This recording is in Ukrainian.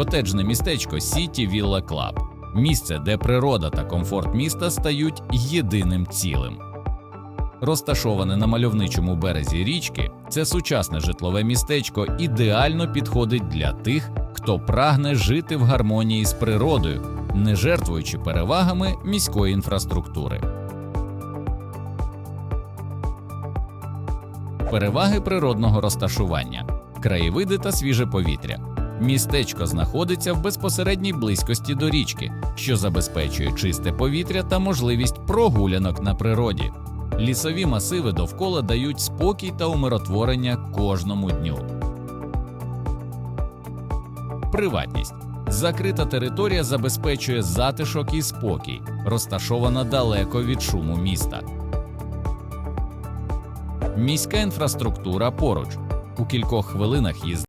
котеджне містечко Сіті Вілла Клаб місце, де природа та комфорт міста стають єдиним цілим. Розташоване на мальовничому березі річки, це сучасне житлове містечко ідеально підходить для тих, хто прагне жити в гармонії з природою, не жертвуючи перевагами міської інфраструктури. Переваги природного розташування, краєвиди та свіже повітря. Містечко знаходиться в безпосередній близькості до річки, що забезпечує чисте повітря та можливість прогулянок на природі. Лісові масиви довкола дають спокій та умиротворення кожному дню. Приватність. Закрита територія забезпечує затишок і спокій, розташована далеко від шуму міста. Міська інфраструктура поруч. У кількох хвилинах їзди